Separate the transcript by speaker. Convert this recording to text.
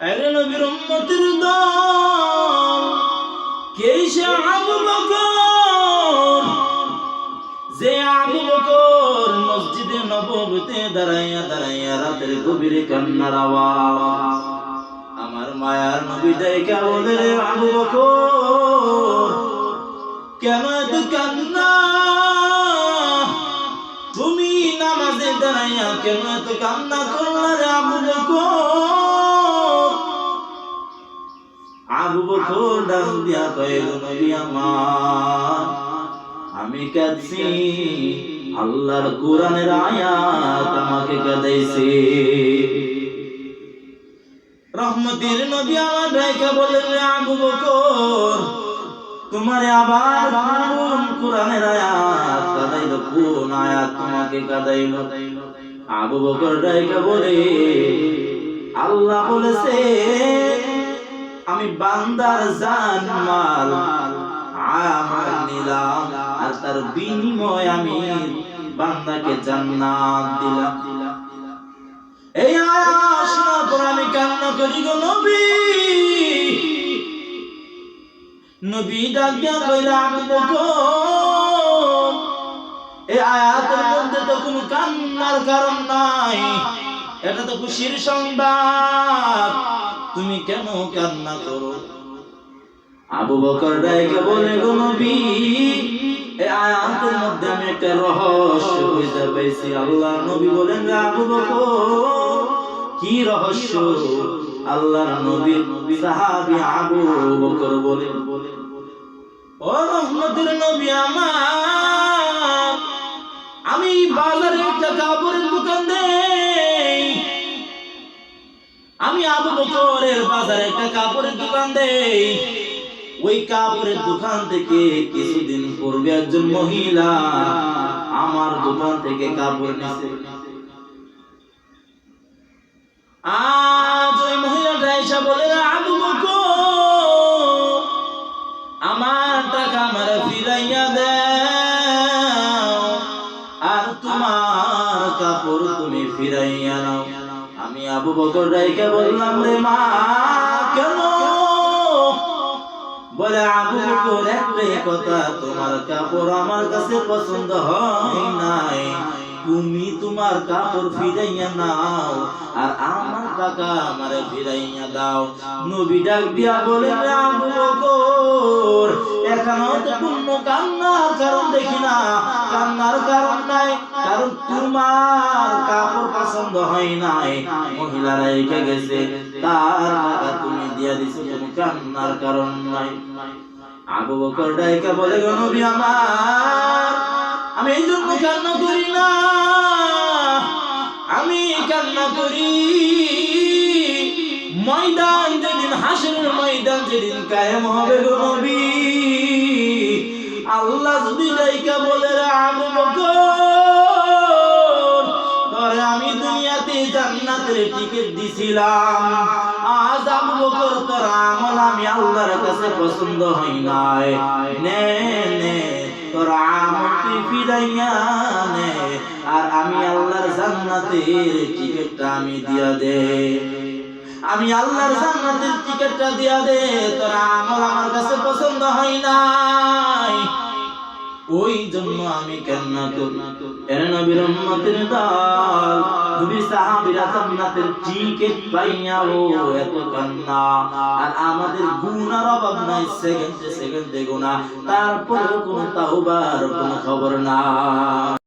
Speaker 1: যে মসজিদে দাঁড়াইয়া আমার মায়ার নবী ডাইকা বলে, রে আবু বকর, কেন এত কান্না? তুমি নামাজে দাঁড়াইয়া কেন এত কান্না করলা রে আবু বকর? আবু বকর ডাক দিয়া কয়ে নবী আমার, আমি কাঁদছি। আল্লাহর কোরআনের আয়াত আমাকে কাঁদাইছে। রহমতের নবী আমার ভাইকে বলেন আবু বকর তোমারে আবার কোন কোরআনের আয়াত কাদাইলো? কোন আয়াত তোমাকে কাদাইলো? আবু বকর ডাইকা বলে, আল্লাহ বলেছে আমি বান্দার জান, মাল আমার নিলাম, আর তার বিনিময় আমি বান্দাকে জান্নাত দিলাম। এই আয়াত শোনার পর আমি কান্না করি গো নবী। নবী ডাক দিয়া বকর এই আয়াতের মধ্যে তো কোনো কান্নার কারণ নাই। এটা তো খুশির সংবাদ। তুমি কেন কান্না করো? আবু বকর ডাইকে বলে, গো নবী আয়াতের মধ্যে আমি একটা রহস্য বুঝতে আল্লাহ নবী বলেন আবু কি রহস্য? আল্লাহর নবীর সাহাবী আবু বকর ও রহমতের নবী আমার, আমি বাজারে একটা কাপড়ের দোকান দেই আবু বকরের বাজারে একটা কাপড়ের দোকান দেই। ওই কাপড়ের দোকান থেকে কিছুদিন পূর্বে একজন মহিলা আমার দোকান থেকে কাপড় নিছে। আজ ওই মহিলাটা এসে বলে, আবু বকর, আমার টাকা আমার আমি আবু বকর রাইকে বললাম, রে মা, কেন? বলে, আবু বকর একটাই কথা, তোমার কাপড় আমার কাছে পছন্দ হয় নাই। তুমি তোমার কাপড় ফিরাইয়া নাও, আর আমার ফিরাইয়া দাও। নবী ডাক দিয়া বলে আবু বকর তো কারণ দেখি না। কান্নার কারণ নাই, কারণ তোমার কাপড় পছন্দ হয় নাই। মহিলারা গেছে, তার তুমি দিয়া দিছো, কোনো কান্নার কারণ নাই। আবু বকর ডাইকা বলে, গো নবী আমার, আমি এই জন্য কান্না করি না। আমি কান্না করি ময়দান যেদিন হাসরের ময়দান যেদিন কায়েম হবে গো নবী। আল্লাহ যদি ডাইকা বলে আবু বকর তরে আমি দুনিয়াতে জান্নাতের টিকিট দিছিলাম। আজ আবু বকর তোর আমল আমি আল্লাহর কাছে পছন্দ হই নাই। নে নে, তোর আমল তুই ফিরাইয়া নে, আর আমি আল্লাহর জান্নাতের টিকিটটা আমি দিয়া দে। আমি আল্লাহর জান্নাতের টিকিটটা দিয়া দে, তোর আমল আমার কাছে পছন্দ হয় নাই। ওই জন্য আমি কান্না করি এর নবীর উম্মতের দল। নবী সাহাবীরা জান্নাতের টিকিট পাইয়া, ও এত কান্না। আর আমাদের গুনার অভাব নাই, সেকেন্ডে সেকেন্ডে গুনাহ। তারপরে কোনো তাওবার, কোনো খবর না